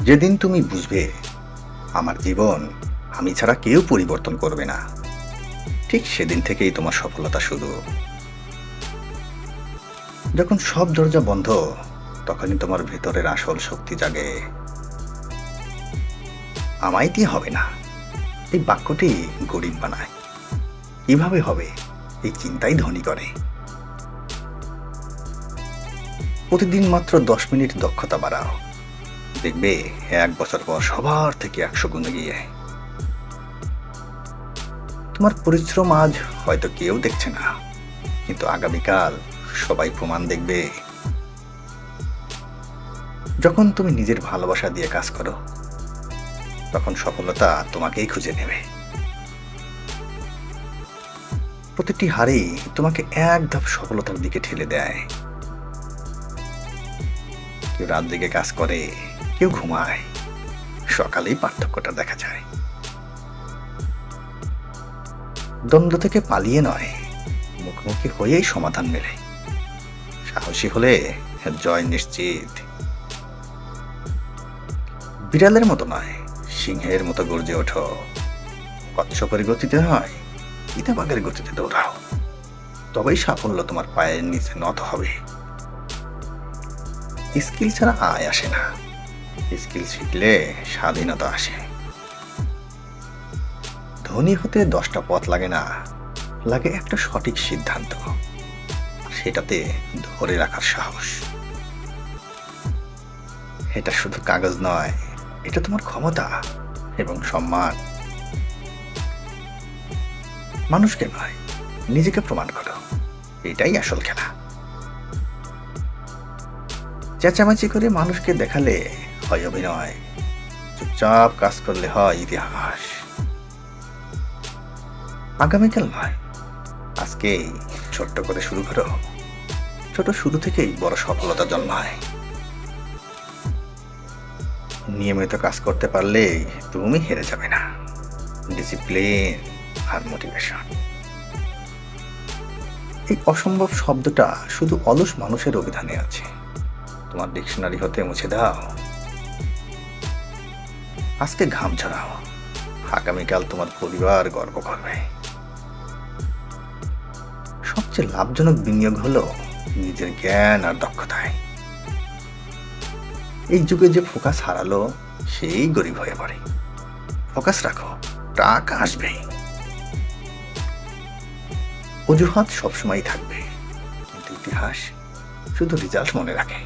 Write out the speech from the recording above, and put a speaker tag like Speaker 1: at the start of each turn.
Speaker 1: যেদিন তুমি বুঝবে, আমার জীবন আমি ছাড়া কেউ পরিবর্তন করবে না। ঠিক সেদিন থেকেই তোমার সফলতা শুরু। যখন সব দরজা বন্ধ, তখনই তোমার ভেতরের আসল শক্তি জাগে। আমায় দিয়ে হবে না। এই বাক্যটি গরিব বানায়। কীভাবে হবে, এই চিন্তাই ধনী করে। প্রতিদিন মাত্র দশ মিনিট দক্ষতা বাড়াও। দেখবে এক বছর পর সবার থেকে একশো গুণে গিয়ে তোমার পরিশ্রম আজ হয়তো কেউ দেখছে না, কিন্তু আগামীকাল সবাই প্রমাণ দেখবে। যখন তুমি নিজের ভালোবাসা দিয়ে কাজ করো, তখন সফলতা তোমাকেই খুঁজে নেবে। প্রতিটি হারেই তোমাকে এক ধাপ সফলতার দিকে ঠেলে দেয়। কেউ রাত দিকে কাজ করে কেউ ঘুমায়। সকালেই পার্থক্যটা দেখা যায়। দ্বন্দ্ব থেকে পালিয়ে নয়, মুখোমুখি হয়েই সমাধান মেলে। সাহসী হলে জয় নিশ্চিত। বিড়ালের মতো নয়, সিংহের মতো গর্জে ওঠো। কচ্ছপের গতিতে নয় চিতাবাগের গতিতে দৌড়াও। তবেই সাফল্য তোমার পায়ের নিচে নত হবে। স্কিল ছাড়া আয় আসে না। স্কিল শিখলে স্বাধীনতা আসে। ধনী হতে দশটা পথ লাগে না, লাগে একটা সঠিক সিদ্ধান্ত। সেটাতে ধরে রাখার সাহস। এটা শুধু কাগজ নয়, এটা তোমার ক্ষমতা এবং সম্মান। মানুষকে নয়, নিজেকে প্রমাণ করো। এটাই আসল খেলা। চেঁচামেচি করে মানুষকে দেখালে হয় অভিনয়। চুপচাপ কাজ করলে হয় ইতিহাস। আগামীকাল নয় আজকেই ছোট্ট করে শুরু করো। ছোট শুরু থেকেই বড় সফলতা জন্মায়। নিয়মিত কাজ করতে পারলে তুমি হেরে যাবে না। ডিসিপ্লিন আর মোটিভেশন এই অসম্ভব শব্দটা শুধু অলস মানুষের অভিধানে আছে। তোমার ডিকশনারি হতে মুছে দাও। আজকে ঘাম ছড়াও। আগামীকাল তোমার পরিবার গর্ব করবে। সবচেয়ে লাভজনক বিনিয়োগ হলো নিজের জ্ঞান আর দক্ষতায়। এই যুগে যে ফোকাস হারালো, সেই গরিব হয়ে পড়ে। ফোকাস রাখো, টাকা আসবে। অজুহাত সবসময় থাকবে, কিন্তু ইতিহাস শুধু রেজাল্ট মনে রাখে।